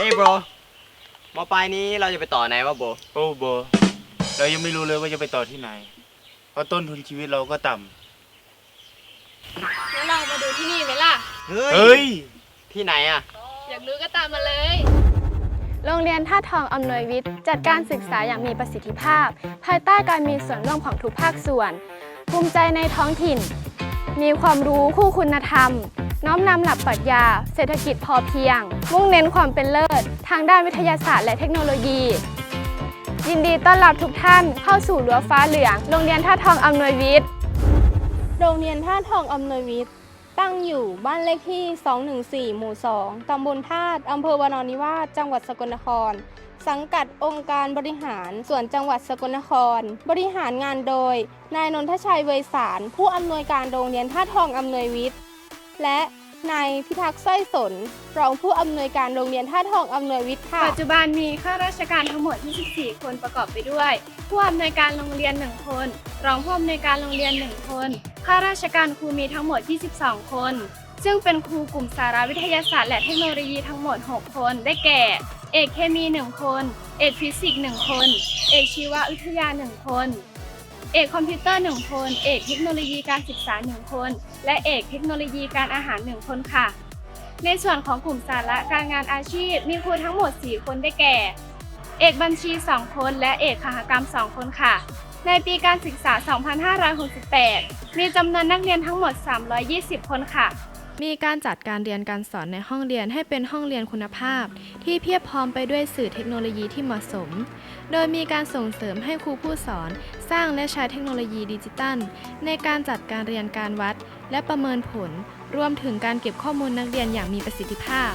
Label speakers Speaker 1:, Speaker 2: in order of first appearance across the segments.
Speaker 1: เฮ้ยโบรมปลายนี้เราจะไปต่อไหนวะโบ
Speaker 2: โอ้โบเรายังไม่รู้เลยว่าจะไปต่อที่ไหน เพราะต้นทุนชีวิตเราก็ต่ำ
Speaker 3: งั้นเรามาดูที่นี่ไหมล่ะ
Speaker 1: เฮ้
Speaker 2: เฮ้ย
Speaker 1: ที่ไหนอะ
Speaker 3: อยากรู้ก็ตามมาเลย
Speaker 4: โรงเรียนท่าตุทองอำนวยวิทย์ จัดการศึกษาอย่างมีประสิทธิภาพ ภายใต้การมีส่วนร่วมของทุกภาคส่วน ภูมิใจในท้องถิ่น มีความรู้คู่คุณธรรม น้อมนำหลักปรัชญา เศรษฐกิจพอเพียง มุ่งเน้นความเป็นเลิศ ทางด้านวิทยาศาสตร์และเทคโนโลยี ยินดีต้อนรับทุกท่านเข้าสู่รั้วฟ้าเหลือง โรงเรียนท่าทองอำนวยวิทย์ โรงเรียนท่าทองอำนวยวิทย์ ตั้งอยู่บ้านเลขที่ 214 หมู่ 2 ตำบลธาตุอำเภอวานอนนิวาส จังหวัดสกลนคร สังกัดองค์การบริหารส่วนจังหวัดสกลนคร บริหารงานโดย นายนนทชัยเวยสาร ผู้อำนวยการโรงเรียนท่าทองอำนวยวิทย์ และนายพิทักษ์สร้อยสน รองผู้อำนวยการโรงเรียนท่าทองอำนวยวิทย์ค่ะ
Speaker 5: ปัจจุบันมีข้าราชการทั้งหมด 24 คนประกอบไปด้วย ผู้อำนวยการโรงเรียน 1 คน รองผู้อำนวยการโรงเรียน 1 คน ข้าราชการครูมีทั้งหมด 22 คน ซึ่งเป็นครูกลุ่มสารวิทยาศาสตร์และเทคโนโลยีทั้งหมด 6 คน ได้แก่ เอกเคมี 1 คน เอกฟิสิกส์ 1 คน เอกชีววิทยา 1 คน เอกคอมพิวเตอร์1คน เอกเทคโนโลยีการศึกษา1คน และเอกเทคโนโลยีการอาหาร 1 คนค่ะ ในส่วนของกลุ่มสาระการงานอาชีพ มีครูทั้งหมด 4 คนได้แก่ เอกบัญชี 2 คน และเอกขหกรรม 2 คนค่ะ ในปีการศึกษา 2568 มีจำนวนนักเรียนทั้งหมด 320 คนค่ะ
Speaker 6: มีการจัดการเรียนการสอนในห้องเรียนให้เป็นห้องเรียนคุณภาพ ที่เพียบพร้อมไปด้วยสื่อเทคโนโลยีที่เหมาะสม โดยมีการส่งเสริมให้ครูผู้สอน สร้างและใช้เทคโนโลยีดิจิตัล ในการจัดการเรียนการวัด และประเมินผล รวมถึงการเก็บข้อมูลนักเรียนอย่างมีประสิทธิภาพ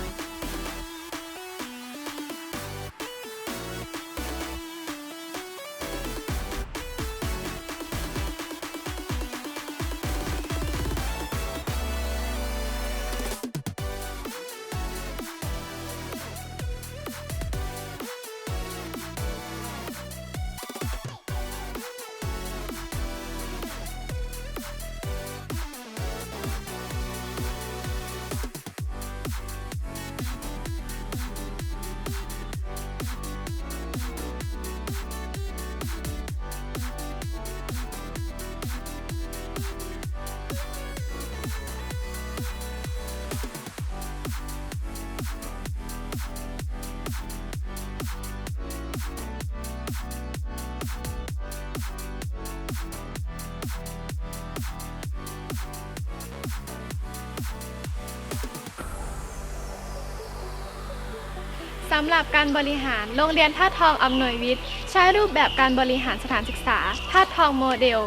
Speaker 6: สำหรับการบริหาร โรงเรียนท่าทองอำนวยวิทย์ ใช้รูปแบบการบริหารสถานศึกษาท่าทองโมเดล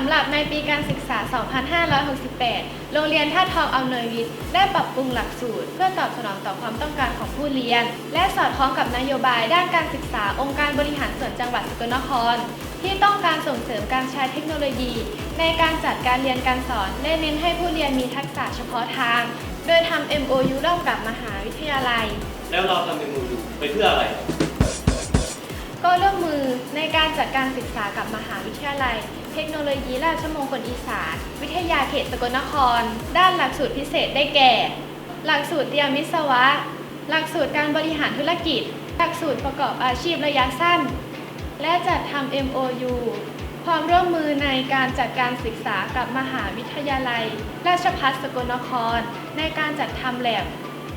Speaker 6: ำหรับในปีการศึกษา 2568 โรงเรียนท่าตุทองอำนวยวิทย์ ได้ปรับปรุงหลักสูตร เพื่อตอบสนองต่อความต้องการของผู้เรียน และสอดคล้องกับนโยบายด้านการศึกษาองค์การบริหารส่วนจังหวัดสกลนคร ที่ต้องการส่งเสริมการใช้เทคโนโลยี ในการจัดการเรียนการสอนและเน้นให้ผู้เรียนมีทักษะเฉพาะทาง โดยทำ MOU ร่วมกับมหาวิทยาลัย
Speaker 7: แล้วเราทำเป็นมูลอยู่ไปเพื่ออะไร
Speaker 6: ก็ร่วมมือในการจัดการศึกษากับมหาวิทยาลัย เทคโนโลยีราชมงคลอีสาน วิทยาเขตสกลนคร ด้านหลักสูตรพิเศษได้แก่ หลักสูตรเตรียมวิศวะ หลักสูตรการบริหารธุรกิจ หลักสูตรประกอบอาชีพระยะสั้น และจัดทำ MOU ความร่วมมือในการจัดการศึกษากับมหาวิทยาลัย ราชภัฏสกลนคร ในการจัดทำแลบ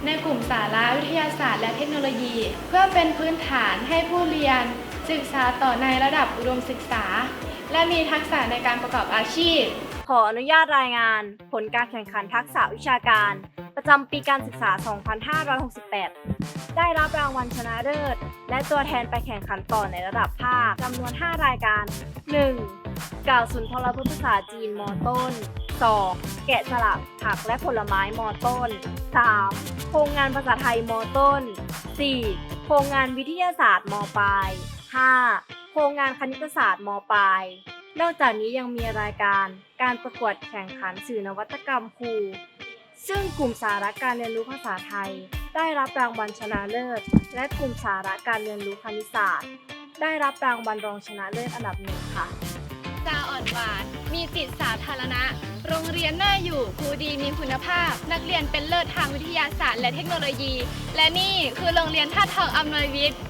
Speaker 6: ในกลุ่มสาระวิทยาศาสตร์และเทคโนโลยี เพื่อเป็นพื้นฐานให้ผู้เรียน ศึกษาต่อในระดับอุดมศึกษา และมีทักษะในการประกอบอาชีพ
Speaker 8: ขออนุญาตรายงาน ผลการแข่งขันทักษะวิชาการ ประจำปีการศึกษา 2568 ได้รับรางวัลชนะเลิศ และตัวแทนไปแข่งขันต่อในระดับภาคจำนวน 5 รายการ 1. กล่าวสุนทรพจน์ภาษาจีนมต้น 2. แกะสลักผักและผลไม้มต้น 3. โครงงานภาษาไทยมต้น 4. โครงงานวิทยาศาสตร์มปลาย 5. โครงงานคณิตศาสตร์มปลาย นอกจากนี้ยังมีรายการการประกวดแข่งขันสื่อนวัตกรรมครู ซึ่งกลุ่มสาระการเรียนรู้ภาษาไทย ได้รับรางวัลชนะเลิศ และกลุ่มสาระการเรียนรู้คณิตศาสตร์ ได้รับรางวัลรองชนะเลิศอันดับหนึ่งค่ะ
Speaker 5: ตาอ่อนหวาน มีจิตสาธารณะ โรงเรียนน่าอยู่ ครูดีมีคุณภาพ นักเรียนเป็นเลิศทางวิทยาศาสตร์และเทคโนโลยี และนี่คือโรงเรียนท่าทองอำนวยวิทย์